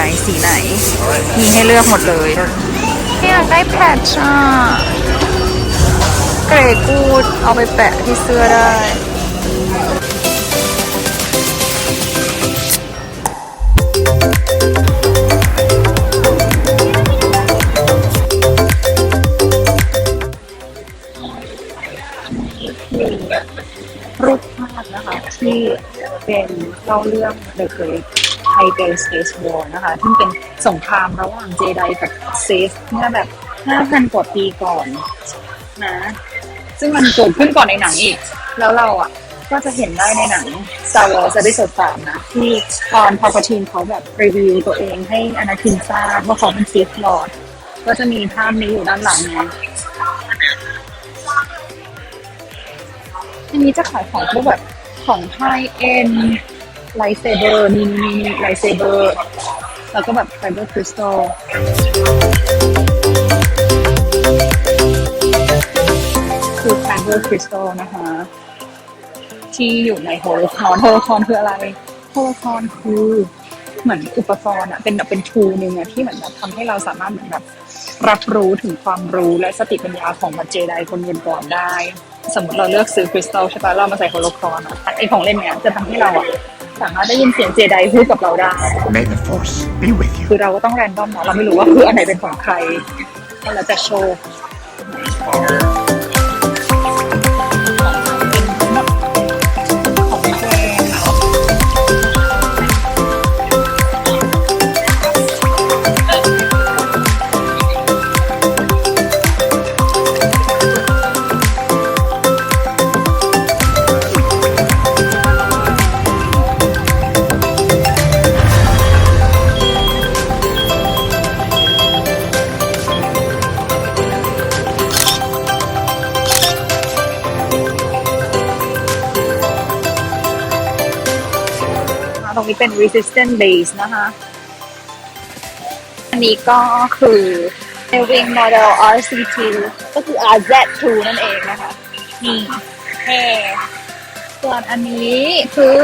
ของเรายังไงสีไหน มีให้เลือกหมดเลยอยากได้แพทชอะเกรดกูดเอาไปแปะที่เสื้อได้รูปภาพนะคะที่เป็นเล่าเรื่อง The Great Tiger Space War นะคะซึ่งเป็นสงครามระหว่างเจไดกับเซสเมื่อแบบ 5,000 กว่าปีก่อนนะ ซึ่งมันเกิดขึ้นก่อนในหนังอีก แล้วเราอะก็จะเห็นได้ในหนัง Star Wars Episode 3นะ ที่ตอนพอปทีนเขาแบบรีวิวตัวเองให้อนาคินทราบว่าเขาเป็นเซฟลอร์ดก็จะมีภาพนี้อยู่ด้านหลังนะอันนี้จะขายของพวกแบบของไฮเอ็น ไลท์เซเบอร์นี่นี่นี่ไลท์เซเบอร์แล้วก็แบบไฟเบอร์คริสตัลคือ Fiber Crystal นะคะ ที่อยู่ในโฮโลคอนโฮโลคอนคืออะไรโฮโลคอนคือเหมือนอุปกรณ์อะเป็นแบบเป็นทูนึงอะที่เหมือนแบบทำให้เราสามารถเหมือนแบบรับรู้ถึงความรู้และสติปัญญาของบัจเจไดคนก่อนได้ สมมติเราเลือกซื้อคริสตัลใช่ปะเรามาใส่โฮโลคอนอะไอของเล่นเนี้ยจะทำให้เราอะ สามารถได้ยินเสียงเจไดพูดกับเราได้ May the Force be with you. คือเราก็ต้องแรนดอมเนาะเราไม่รู้ว่าคืออันไหนเป็นของใครก็แล้วแต่โชว์ ตรงนี้เป็น resistant base นะคะ อันนี้ก็คือ Wing Model RC2 ก็คือ RZ2 นั่นเองนะคะ นี่แค่ส่วนอันนี้คือ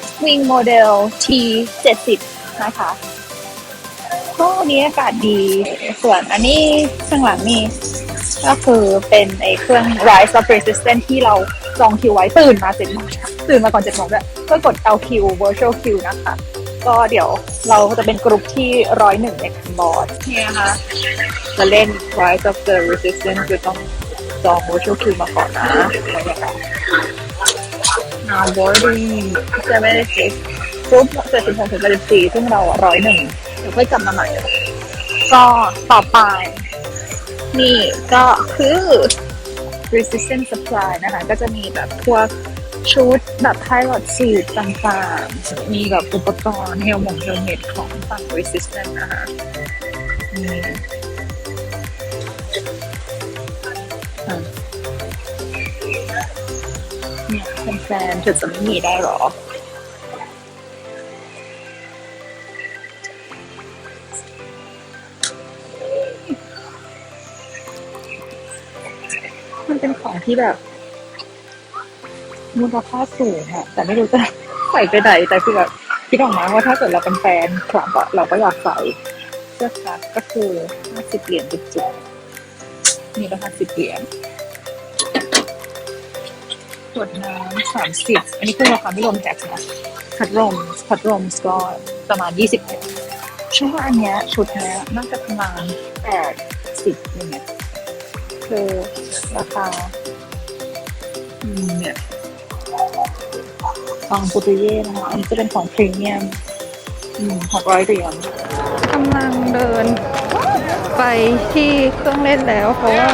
X Wing Model T70 นะคะก็วันนี้อากาศดี ส่วนอันนี้ข้างหลังนี่ก็คือเป็นไอเครื่อง Rise of Resistance ที่เรา จองคิวไว้ตื่นมาเจ็ดโมงตื่นมาก่อนเจ็ดโมงด้วยก็กดเอาคิว virtual queue นะคะ ก็เดี๋ยวเราจะเป็นกลุ่มที่ร้อยหนึ่งในคันบอร์ดเนี่ยนะคะจะเล่น Rise of the Resistance คือต้องจอง virtual queue มาก่อนนะบรรยากาศ Now boarding 76กรุ๊ป76ถึง84ซึ่งเราร้อยหนึ่งเดี๋ยวค่อยกลับมาใหม่ ก็ต่อไป นี่ก็คือ resistant supply นะคะ ก็จะมีแบบพวกชุดแบบ pilot suit ต่างๆ มีแบบอุปกรณ์เฮลมงเฮลเมตของฝั่ง resistant นะคะนี่อะเนี่ยแฟนๆเธอจะไม่มีได้หรอ เป็นของที่แบบ มูลค่าสูงอะแต่ไม่รู้จะใส่ไปไหนแต่คือแบบคิดออกมาว่าถ้าเกิดเราเป็นแฟนคลับอะเราก็อยากใส่เสื้อคลับก็คือห้าสิบเหรียญจุดๆมีราคาสิบเหรียญขวดน้ำสามสิบอันนี้คือราคาไม่รวมแท็กนะพัดลมพัดลมก็ประมาณยี่สิบเหรียญใช่ว่าอันเนี้ยชุดเนี้ยน่าจะประมาณแปดสิบอย่างเงี้ยคือ ราคาอืมเนี่ยฟังโปรตุเกสนะคะอันนี้จะเป็นของพรีเมียมอืมหกร้อยเหรียญกำลังเดินไปที่เครื่องเล่นแล้ว เพราะว่า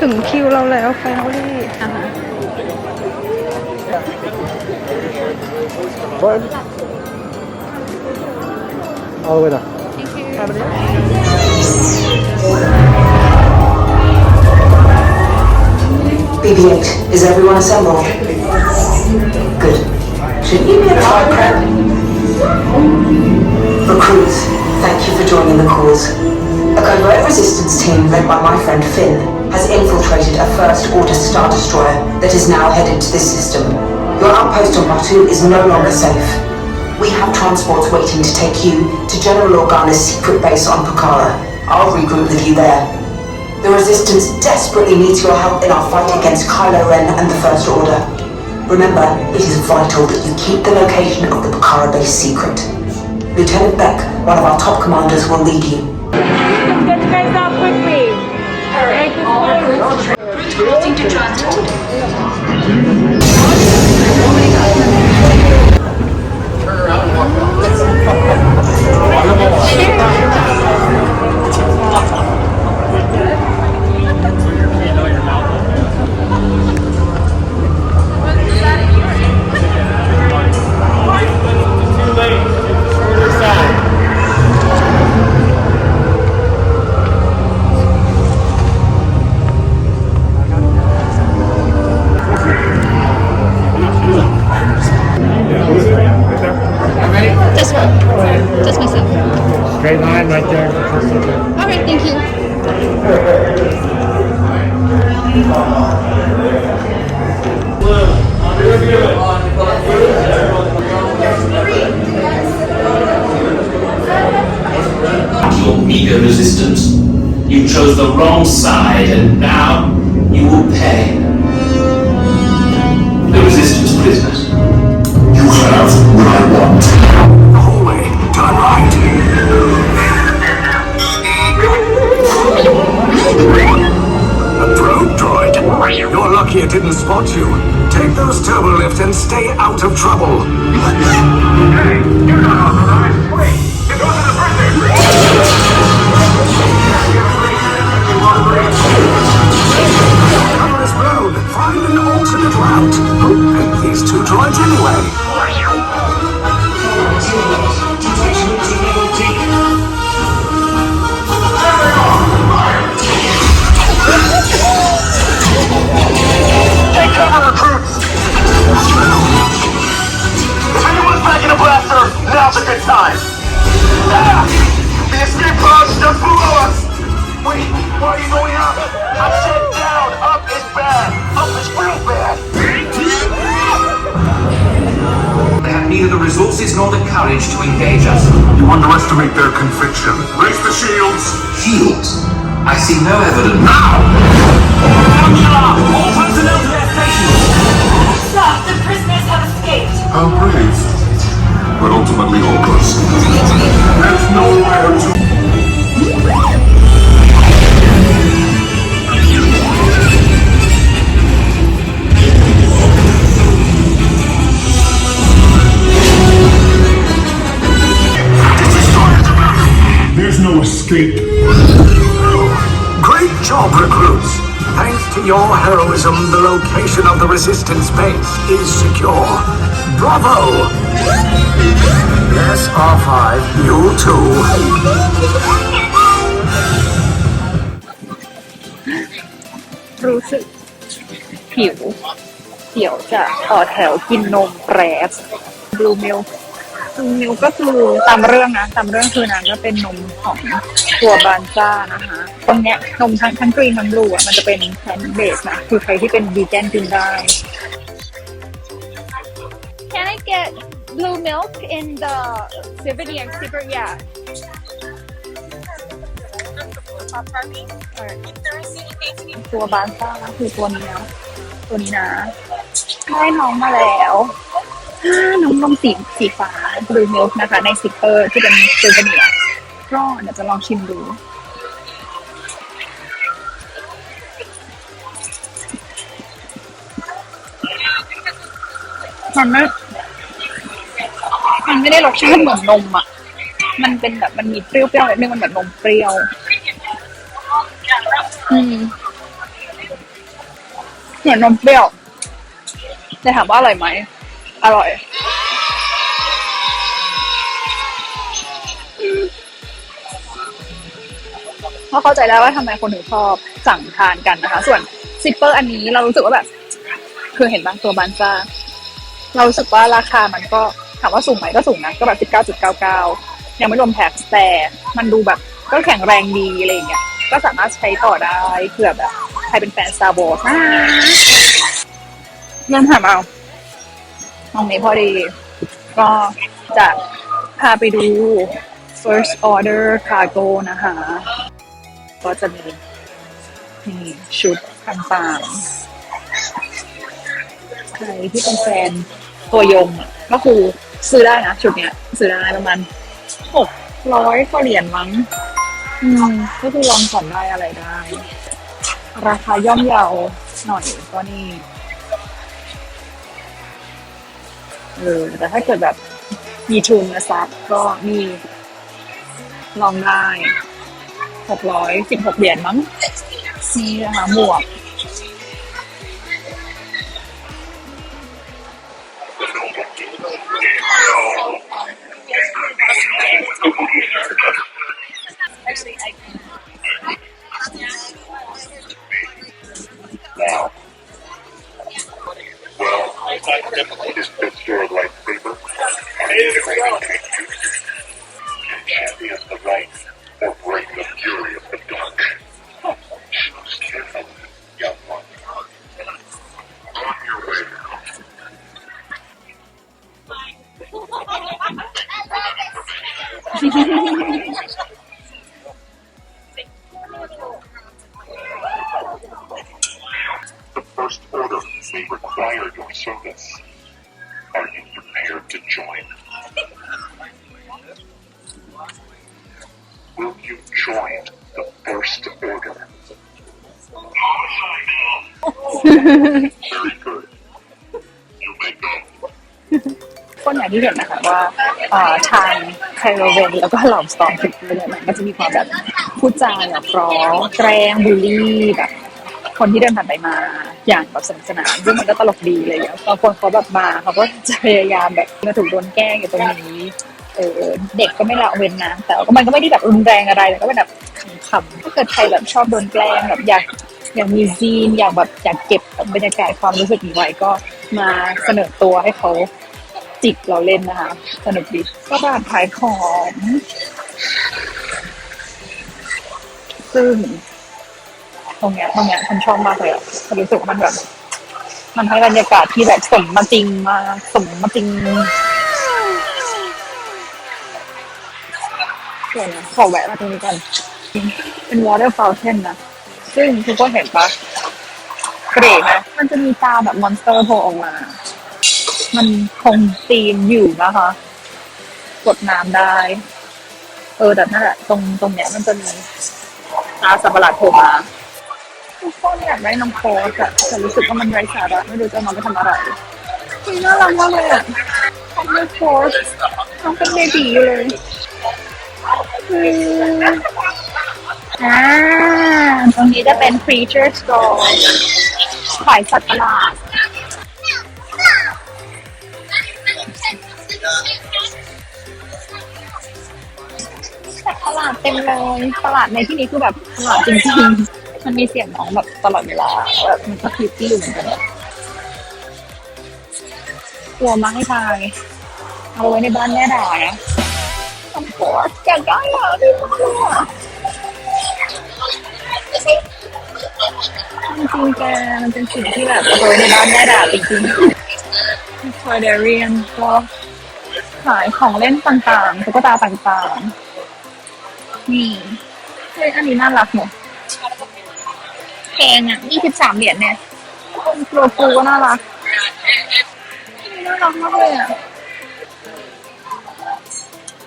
ถึงคิวเราแล้วไฟนอลี่นะคะ One. All the way down. BB-8, is everyone assembled? Good. Shouldn't you be at flight prep? Recruits, thank you for joining the cause. A covert resistance team led by my friend Finn has infiltrated a First Order Star Destroyer that is now headed to this system. Your outpost on Batu is no longer safe. We have transports waiting to take you to General Organa's secret base on Pucara. I'll regroup with you there. The Resistance desperately needs your help in our fight against Kylo Ren and the First Order. Remember, it is vital that you keep the location of the Pucara base secret. Lieutenant Beck, one of our top commanders, will lead you. Get you guys out quickly. Alright, all recruits. Reporting to transport. Just just myself Straight line right there. all right thank you your meager resistance. You chose the wrong side, and now you will pay. The resistance prisoners. You have what I want. A probe droid. You're lucky it didn't spot you. Take those turbo lifts and stay out of trouble. Hey, you're not authorized. Wait, it wasn't a prison. Cover is blown. Find an alternate route. Who picked these two droids anyway? Now's a good time. Ah! The escape pods just below us! Wait, why are you going up? I said down! Up is bad! Up is real bad! They have neither the resources nor the courage to engage us. You underestimate their conviction. Raise the shields! Shields. I see no evidence. Now! All personnel to their stations! Stop! The prisoners have escaped. How brave. But ultimately hopeless. There's nowhere to... There's no escape. Great job, recruits! Thanks to your heroism, the location of the Resistance base is secure. Bravo! Yes, R5, you too. รู้สึกหิว เดี๋ยวจะต่อแถวกินนมแปรบบลูมิลบลูมิลก็คือตามเรื่องนะตามเรื่องคือนางก็เป็นนมของตัวบานซ่านะคะตรงเนี้ยนมทั้งทั้งกรีนทั้งบลูอะมันจะเป็นแพนเบสนะ คือใครที่เป็นวีแกนกินได้ Can I get blue milk in the Sivity and Super yeah ตัวบานซ่าคือตัวนี้นะตัวนี้นะได้น้องมาแล้วน้องนมสีสีฟ้าบลูมิลค์นะคะ ในซิปเปอร์ที่เป็นซูเวเนียก็เดี๋ยวจะลองชิมดูมันไม่ ไม่ได้รสชาติเหมือนนมอะ มันเป็นแบบมันมีเปรี้ยวๆนิดนึงมันเหมือนนมเปรี้ยว อืมเหมือนนมเปรี้ยวแต่ถามว่าอร่อยไหม อร่อยก็เข้าใจแล้วว่าทำไมคนถึงชอบสั่งทานกันนะคะ ส่วนซิปเปอร์อันนี้เรารู้สึกว่าแบบ คือเห็นบางตัวบานซ่าเรารู้สึกว่าราคามันก็ ถามว่าสูงไหมก็สูงนะก็แบบ19.99ยังไม่รวมแท็กแต่มันดูแบบก็แข็งแรงดีอะไรอย่างเงี้ยก็สามารถใช้ต่อได้เผื่อแบบใครเป็นแฟน Star Wars นะเริ่มถามเอาตรงนี้พอดี ก็จะพาไปดู first order cargo นะคะ ก็จะมีนี่ชุดต่างๆใครที่เป็นแฟนตัวยงก็คือ ซื้อได้นะชุดเนี้ย ซื้อได้ประมาณหกร้อยกว่าเหรียญมั้ง อืม ก็คือลองผ่อนได้อะไรได้ ราคาย่อมเยาหน่อยก็นี่เออแต่ถ้าเกิดแบบมีทุนนะซับก็มีลองได้หกร้อยสิบหกเหรียญมั้งนี่นะคะหมวก Actually, I. Now. Well, I definitely just picture like paper. Very good. You may go. คนอย่างที่เห็นนะคะว่าเอ่อทางไคโรเวนแล้วก็หลอมสตอมทุกเรื่องมันก็จะมีความแบบพูดจาแบบร้องแกล้งบูลลี่แบบ คนที่เดินผ่านไปมาอย่างแบบสนุกสนานซึ่งมันก็ตลกดีเลยอะบางคนเขาแบบมาเขาก็จะพยายามแบบมาถูกโดนแกล้งอยู่ตรงนี้เออเด็กก็ไม่ละเว้นนะแต่ก็มันก็ไม่ได้แบบรุนแรงอะไรแต่ก็เป็นแบบขำๆถ้าเกิดใครแบบชอบโดนแกล้งแบบอยาก อยากมีซีนอยากแบบอยากเก็บบรรยากาศความรู้สึกนี้ไว้ก็มาเสนอตัวให้เขาจิกเราเล่นนะคะ สนุกดีก็ร้านขายของ ซึ่งตรงเนี้ยตรงเนี้ยฉันชอบมากเลยอะฉันรู้สึกมันแบบ มันให้บรรยากาศที่แบบสมมาจริงมาสมมาจริงเดี๋ยวนะขอแวะมาตรงนี้กันเป็น water fountain นะ ซึ่งทุกคนเห็นปะเกรดนะมันจะมีตาแบบมอนสเตอร์โผล่ออกมา มันคงตีมอยู่นะคะ กดน้ำได้ เออแต่นั่นแหละตรงตรงเนี้ยมันจะมีตาสัตว์ประหลาดโผล่มาทุกคนอยากได้น้องโคสอะแต่รู้สึกว่ามันไร้สาระไม่รู้จะเอาน้องไปทำอะไรอุ๊ยน่ารักมากเลยอะทำด้วยโคสน้องเป็นเบบีอยู่เลยอืม อ่าตรงนี้จะเป็น creature store ขายสัตว์ประหลาดแต่ตลาดเต็มเลยตลาดในที่นี้คือแบบตลาดจริงๆ มันมีเสียงน้องแบบตลอดเวลาแบบมันก็คลิปที่อยู่เหมือนกันกลัวมากให้ทายเอาไว้ในบ้านแม่ด่านะทำตัวอยากได้อะดีมากเลย จริงๆแกมันเป็นสิ่งที่แบบเอาไว้ในบ้านแม่ด่าจริงๆคอยเดเรียนก็ขายของเล่นต่างๆตุ๊กตาต่างๆนี่เฮ้ยอันนี้น่ารักเนอะแพงอะยี่สิบสามเหรียญเนี่ยคนกลัวปูก็น่ารักนี่น่ารักมากเลยอะ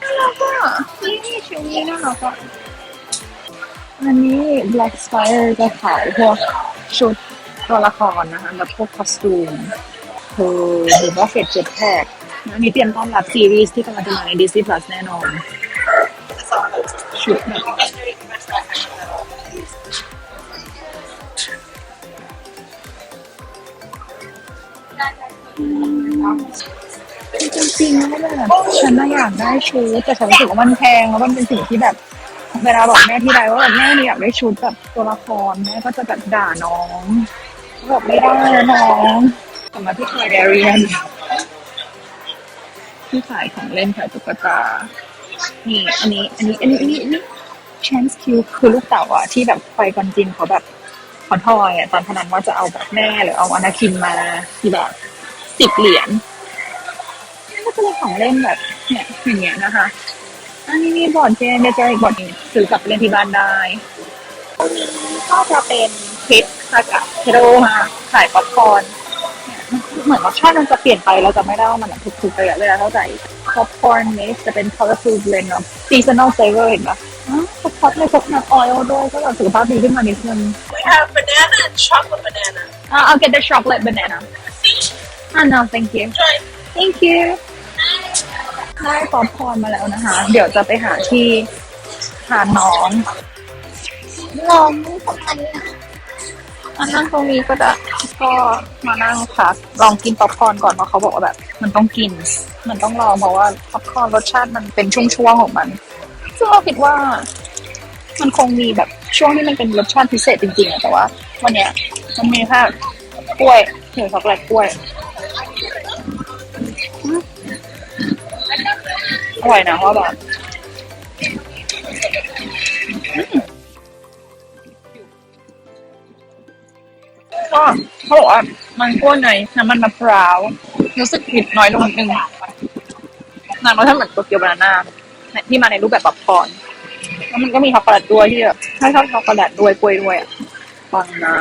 น่ารักอะนี่ชุดนี้น่ารักอะ อันนี้ Black Spire จะขายพวกชุดตัวละครนะคะแบบพวกคอสตูมคือหรือว่าเฟดเจ็ตแพ็กอันนี้เตรียมต้อนรับซีรีส์ที่กำลังจะมาใน Disney Plus แน่นอน ชุดแบบจริงๆแล้วแบบฉันน่ะอยากได้ชุดแต่ฉันรู้สึกว่ามันแพงแล้วมันเป็นสิ่งที่แบบ เวลาบอกแม่ที่ไรว่าแบบแม่เนี่ยอยากได้ชุดแบบตัวละครแม่ก็จะแบบด่าน้องบอกไม่ได้น้องกลับมาที่คายเดรียนที่ขายของเล่นขายตุ๊กตา นี่ อันนี้ อันนี้ อันนี้ อันนี้อันนี้ chance Q คือลูกเต่าอะ ที่แบบไฟกอนจินเขาแบบขอทอยอะตอนพนันว่าจะเอาแบบแม่หรือเอาอนาคินมาที่แบบสิบเหรียญก็จะมีของเล่นแบบ เนี่ยอย่างเงี้ยนะคะ นนี้มีบอร์ดเกมเดจออีกบอร์ดหนึงซื้อกลับไปเล่นที่บ้านได้ ก็จะเป็นพิษค่ะกับเทโรมาขายป๊อปคอร์นเนี่ยเหมือนรสชาติมันจะเปลี่ยนไปเราจะไม่ได้ว่ามันอะทุกๆระยะเวลาเท่าไหร่ป๊อปคอร์นนี้จะเป็น colorful blend of seasonal flavor เห็นปะอ๋อสปอตเลยพกนัทออยล์ด้วยก็แบบสุขภาพดีขึ้นมานิดนึง We have banana and chocolate banana. Uh, I'll get the chocolate banana. Ah, no, thank you. Try. Thank you. ได้ป๊อปคอร์นมาแล้วนะคะ เดี๋ยวจะไปหาที่ทานน้องน้องอันนั่งตรงนี้ก็จะก็มานั่งค่ะลองกินป๊อปคอร์นก่อนเพราะเขาบอกว่าแบบ มันต้องกิน มันต้องลองเพราะว่าป๊อปคอร์นรสชาติมันเป็นช่วงๆของมันซึ่งเราคิดว่า มันคงมีแบบช่วงที่มันเป็นรสชาติพิเศษจริงๆอะแต่ว่า วันเนี้ยมันมีแค่กล้วยเหี่ยวช็อกโกแลตกล้วย อร่อยนะว่าะแบบก็เขาบอกว่ามันกล้วยในน้ำมันมะพร้าว รู้สึกผิดน้อยลงนิดนึงนางรสชาติเหมือนโตเกียวบานาน่าที่มาในรูปแบบป๊อปคอร์นแล้วมันก็มีช็อกโกแลตด้วยที่แบบถ้าชอบช็อกโกแลตด้วยกล้วยด้วยอะฟังนะ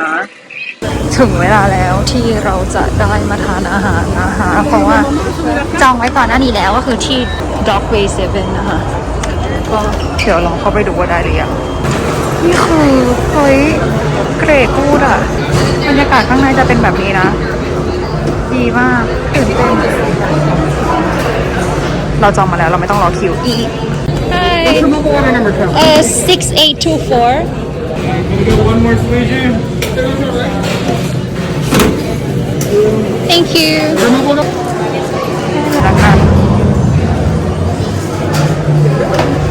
ถึงเวลาแล้วที่เราจะได้มาทานอาหารนะคะ เพราะว่าจองไว้ก่อนหน้านี้แล้วก็คือที่ Dogway 7 นะคะ ก็เดี๋ยวลองเข้าไปดูว่าได้หรือยังนี่คือเฮ้ยเกรดกูดอะบรรยากาศข้างในจะเป็นแบบนี้นะ ดีมากตื่นเต้นเราจองมาแล้วเราไม่ต้องรอคิวอีก Hi. Uh, 6824. Thank you. พนักงาน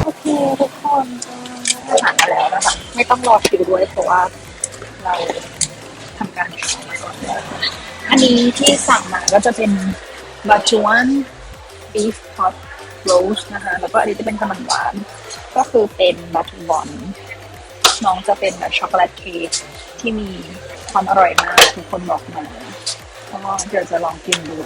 โอเคทุกคนอาหารมาแล้วนะคะ ไม่ต้องรอคิวด้วยเพราะว่าเราทำการจองมาก่อนแล้วอันนี้ที่สั่งมาก็จะเป็นบาจวนบีฟฮอตโรสนะคะ แล้วก็อันนี้จะเป็นขนมหวาน ก็คือเป็นบัตบอนน้องจะเป็นแบบช็อกโกแลตเค้กที่มีความอร่อยมากทุกคนบอกมา ก็เดี๋ยวจะลองกินดู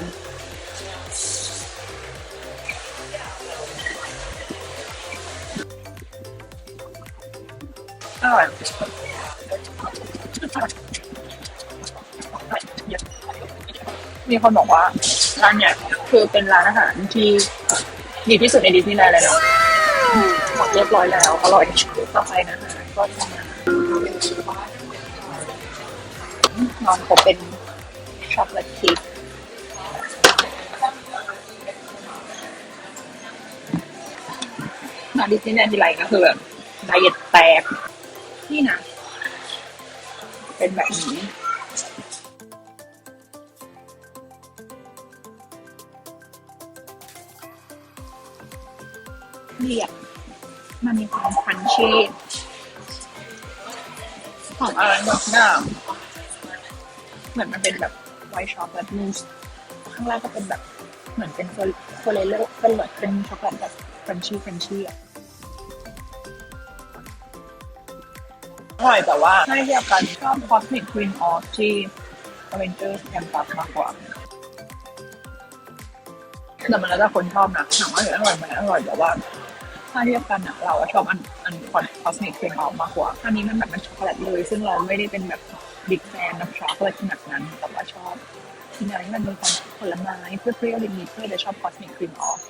อร่อยมีคนบอกว่าร้านเนี่ยคือเป็นร้านอาหารที่ดีที่สุดในดิสนีย์แลนด์เลยเนาะหมดเรียบร้อยแล้ว อร่อยต่อไปนะคะก็ทำงานนองเขาเป็น ช็อกโกแลตเค้กมาดิสนีย์แลนด์ทีไรก็คือแบบไดเอทแตก นี่นะ เป็นแบบนี้เรียบมันมีความคันชีหอมอะไรแบบน้ำเหมือนมันเป็นแบบ ไวท์ช็อกโกแลตมูสข้างล่างก็เป็นแบบเหมือนเป็นโฟเลเลอร์เป็นแบบเป็นช็อกโกแลตแบบคันชีคันชี่อะอร่อยแต่ว่าถ้เทียบกันชอบ Cosmic Queen of ที่ Avengers Campus มากกว่าแต่มันแล้วแต่คนชอบนะถามว่าอร่อยไหมอร่อยแต่ว่าถ้าเทียบกันอะเราชอบอันอัน Cosmic Queen of มากกว่าอันนี้มันแบบมันช็อกโกแลตเลย ซึ่งเราไม่ได้เป็นแบบ บิ๊กแฟนของช็อะไรขนาดนั้น แต่ว่าชอบกินอะไรที่มันมีความผลไม้เปรี้ยวๆนิดๆเพื่อจะชอบ Cosmic Queen of